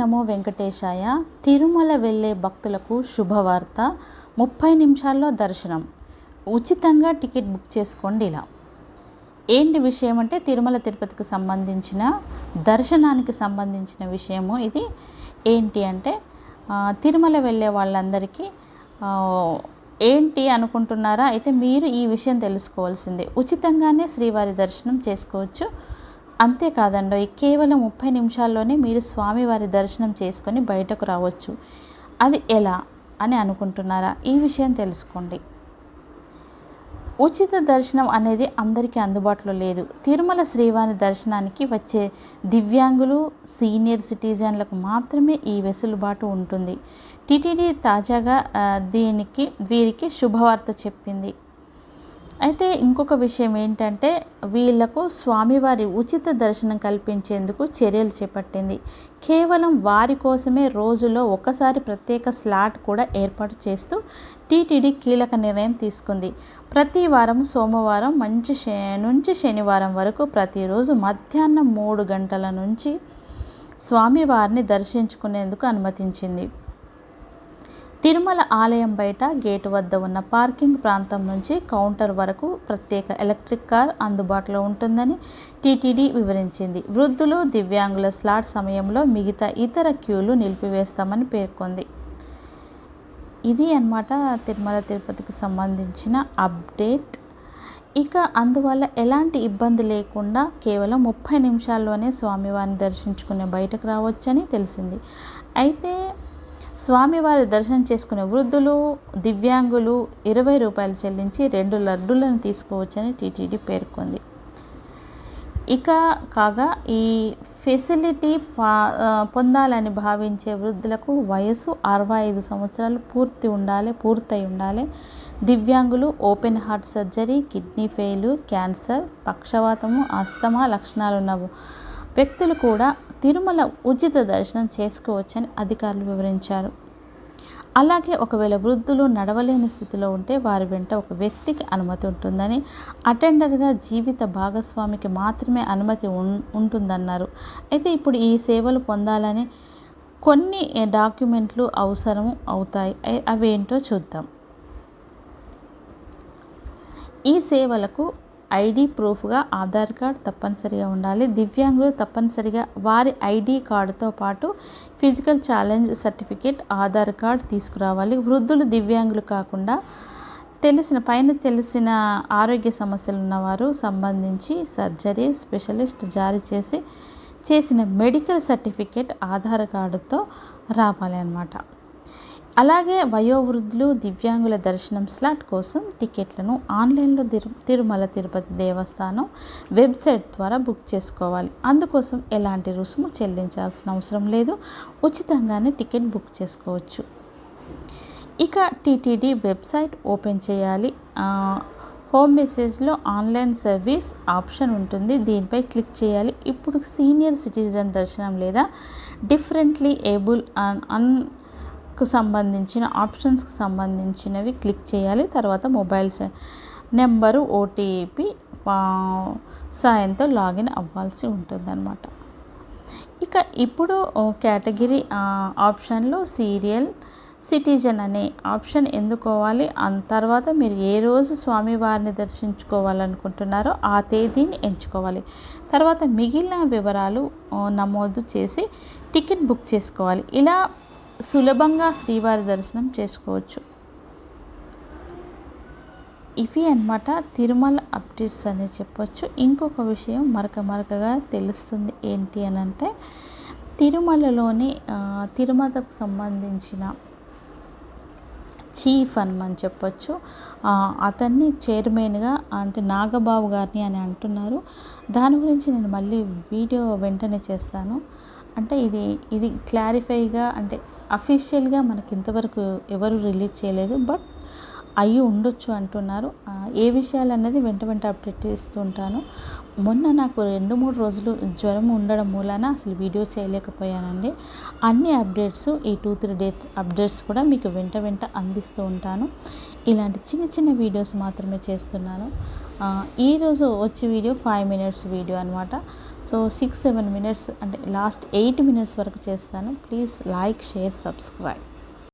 నమో వెంకటేశాయ. తిరుమల వెళ్ళే భక్తులకు శుభవార్త. ముప్పై నిమిషాల్లో దర్శనం. ఉచితంగా టికెట్ బుక్ చేసుకోండి ఇలా. ఏంటి విషయం అంటే తిరుమల తిరుపతికి సంబంధించిన దర్శనానికి సంబంధించిన విషయము ఇది. ఏంటి అంటే తిరుమల వెళ్ళే వాళ్ళందరికీ ఏంటి అనుకుంటున్నారా? అయితే మీరు ఈ విషయం తెలుసుకోవాల్సిందే. ఉచితంగానే శ్రీవారి దర్శనం చేసుకోవచ్చు. అంతేకాదండి కేవలం ముప్పై నిమిషాల్లోనే మీరు స్వామివారి దర్శనం చేసుకొని బయటకు రావచ్చు. అది ఎలా? అని అనుకుంటున్నారా? ఈ విషయం తెలుసుకోండి. ఉచిత దర్శనం అనేది అందరికీ అందుబాటులో లేదు. తిరుమల శ్రీవారి దర్శనానికి వచ్చే దివ్యాంగులు సీనియర్ సిటిజన్లకు మాత్రమే ఈ వెసులుబాటు ఉంటుంది. టిటిడి తాజాగా దీనికి వీరికి శుభవార్త చెప్పింది. అయితే ఇంకొక విషయం ఏంటంటే వీళ్ళకు స్వామివారి ఉచిత దర్శనం కల్పించేందుకు చర్యలు చేపట్టింది. కేవలం వారి కోసమే రోజులో ఒకసారి ప్రత్యేక స్లాట్ కూడా ఏర్పాటు చేస్తూ టీటీడీ కీలక నిర్ణయం తీసుకుంది. ప్రతి వారం సోమవారం మంచి నుంచి శనివారం వరకు ప్రతిరోజు మధ్యాహ్నం మూడు గంటల నుంచి స్వామివారిని దర్శించుకునేందుకు అనుమతించింది. తిరుమల ఆలయం బయట గేటు వద్ద ఉన్న పార్కింగ్ ప్రాంతం నుంచి కౌంటర్ వరకు ప్రత్యేక ఎలక్ట్రిక్ కార్ అందుబాటులో ఉంటుందని టీటీడీ వివరించింది. వృద్ధులు దివ్యాంగుల స్లాట్ సమయంలో మిగతా ఇతర క్యూలు నిలిపివేస్తామని పేర్కొంది. ఇది అన్నమాట తిరుమల తిరుపతికి సంబంధించిన అప్డేట్. ఇక అందువల్ల ఎలాంటి ఇబ్బంది లేకుండా కేవలం ముప్పై నిమిషాల్లోనే స్వామివారిని దర్శించుకునే బయటకు రావచ్చని తెలిసింది. అయితే స్వామివారి దర్శనం చేసుకునే వృద్ధులు దివ్యాంగులు ఇరవై రూపాయలు చెల్లించి రెండు లడ్డులను తీసుకోవచ్చని టీటీడీ పేర్కొంది. ఇక కాగా ఈ ఫెసిలిటీ పా పొందాలని భావించే వృద్ధులకు వయసు అరవై ఐదు సంవత్సరాలు పూర్తి ఉండాలి పూర్తయి ఉండాలి. దివ్యాంగులు open heart surgery kidney fail cancer పక్షవాతము asthma లక్షణాలు ఉన్న వ్యక్తులు కూడా తిరుమల ఉచిత దర్శనం చేసుకోవచ్చని అధికారులు వివరించారు. అలాగే ఒకవేళ వృద్ధులు నడవలేని స్థితిలో ఉంటే వారి వెంట ఒక వ్యక్తికి అనుమతి ఉంటుందని అటెండర్గా జీవిత భాగస్వామికి మాత్రమే అనుమతి ఉంటుందన్నారు. అయితే ఇప్పుడు ఈ సేవలు పొందాలని కొన్ని డాక్యుమెంట్లు అవసరం అవుతాయి. అవి అవేంటో చూద్దాం. ఈ సేవలకు ఐడి ప్రూఫ్గా ఆధార్ కార్డ్ తప్పనిసరిగా ఉండాలి. దివ్యాంగులు తప్పనిసరిగా వారి ఐడి కార్డుతో పాటు physical challenge certificate Aadhaar card తీసుకురావాలి. వృద్ధులు దివ్యాంగులు కాకుండా తెలిసిన పైన తెలిసిన ఆరోగ్య సమస్యలు ఉన్నవారు సంబంధించి సర్జరీ స్పెషలిస్ట్ జారీ చేసి చేసిన మెడికల్ సర్టిఫికేట్ ఆధార్ కార్డుతో రావాలి అన్నమాట. అలాగే వయోవృద్ధులు దివ్యాంగుల దర్శనం స్లాట్ కోసం టికెట్లను ఆన్లైన్లో తిరు తిరుమల తిరుపతి దేవస్థానం వెబ్సైట్ ద్వారా బుక్ చేసుకోవాలి. అందుకోసం ఎలాంటి రుసుము చెల్లించాల్సిన అవసరం లేదు. ఉచితంగానే టికెట్ బుక్ చేసుకోవచ్చు. ఇక టీటీడీ వెబ్సైట్ ఓపెన్ చేయాలి. హోమ్ మెసేజ్లో ఆన్లైన్ సర్వీస్ ఆప్షన్ ఉంటుంది. దీనిపై క్లిక్ చేయాలి. ఇప్పుడు సీనియర్ సిటిజన్ దర్శనం లేదా డిఫరెంట్లీ ఏబుల్ అన్ అన్కు సంబంధించిన ఆప్షన్స్కి సంబంధించినవి క్లిక్ చేయాలి. తర్వాత మొబైల్ నెంబరు ఓటీపీ సాయంతో లాగిన్ అవ్వాల్సి ఉంటుందన్నమాట. ఇక ఇప్పుడు కేటగిరీ ఆప్షన్లో సీరియల్ సిటిజన్ అనే ఆప్షన్ ఎందుకోవాలి? అన్ తర్వాత మీరు ఏ రోజు స్వామివారిని దర్శించుకోవాలనుకుంటున్నారో ఆ తేదీని ఎంచుకోవాలి. తర్వాత మిగిలిన వివరాలు నమోదు చేసి టికెట్ బుక్ చేసుకోవాలి. ఇలా సులభంగా శ్రీవారి దర్శనం చేసుకోవచ్చు. ఇవి అన్నమాట తిరుమల అప్డేట్స్ అనే చెప్పొచ్చు. ఇంకొక విషయం మరక మరకగా తెలుస్తుంది ఏంటి అని అంటే తిరుమలలోని తిరుమలకు సంబంధించిన చీఫ్ అని చెప్పొచ్చు. అతన్ని చైర్మన్గా అంటే నాగబాబు గారిని అని అంటున్నారు. దాని గురించి నేను మళ్ళీ వీడియో వెంటనే చేస్తాను. అంటే ఇది ఇది క్లారిఫైగా అంటే అఫీషియల్గా మనకి ఇంతవరకు ఎవరు రిలీజ్ చేయలేదు బట్ అయి ఉండొచ్చు అంటున్నారు. ఏ విషయాలు అనేది వెంట వెంట అప్డేట్ చేస్తూ ఉంటాను. మొన్న నాకు రెండు మూడు రోజులు జ్వరం ఉండడం మూలాన అసలు వీడియో చేయలేకపోయానండి. అన్ని అప్డేట్స్ ఈ టూ త్రీ డేట్ అప్డేట్స్ కూడా మీకు వెంట వెంట అందిస్తూ ఉంటాను. ఇలాంటి చిన్న చిన్న వీడియోస్ మాత్రమే చేస్తున్నాను. ఈరోజు వచ్చే వీడియో ఫైవ్ మినిట్స్ వీడియో అనమాట సో సిక్స్ సెవెన్ మినిట్స్ అంటే లాస్ట్ ఎయిట్ మినిట్స్ వరకు చేస్తాను. Please like share subscribe.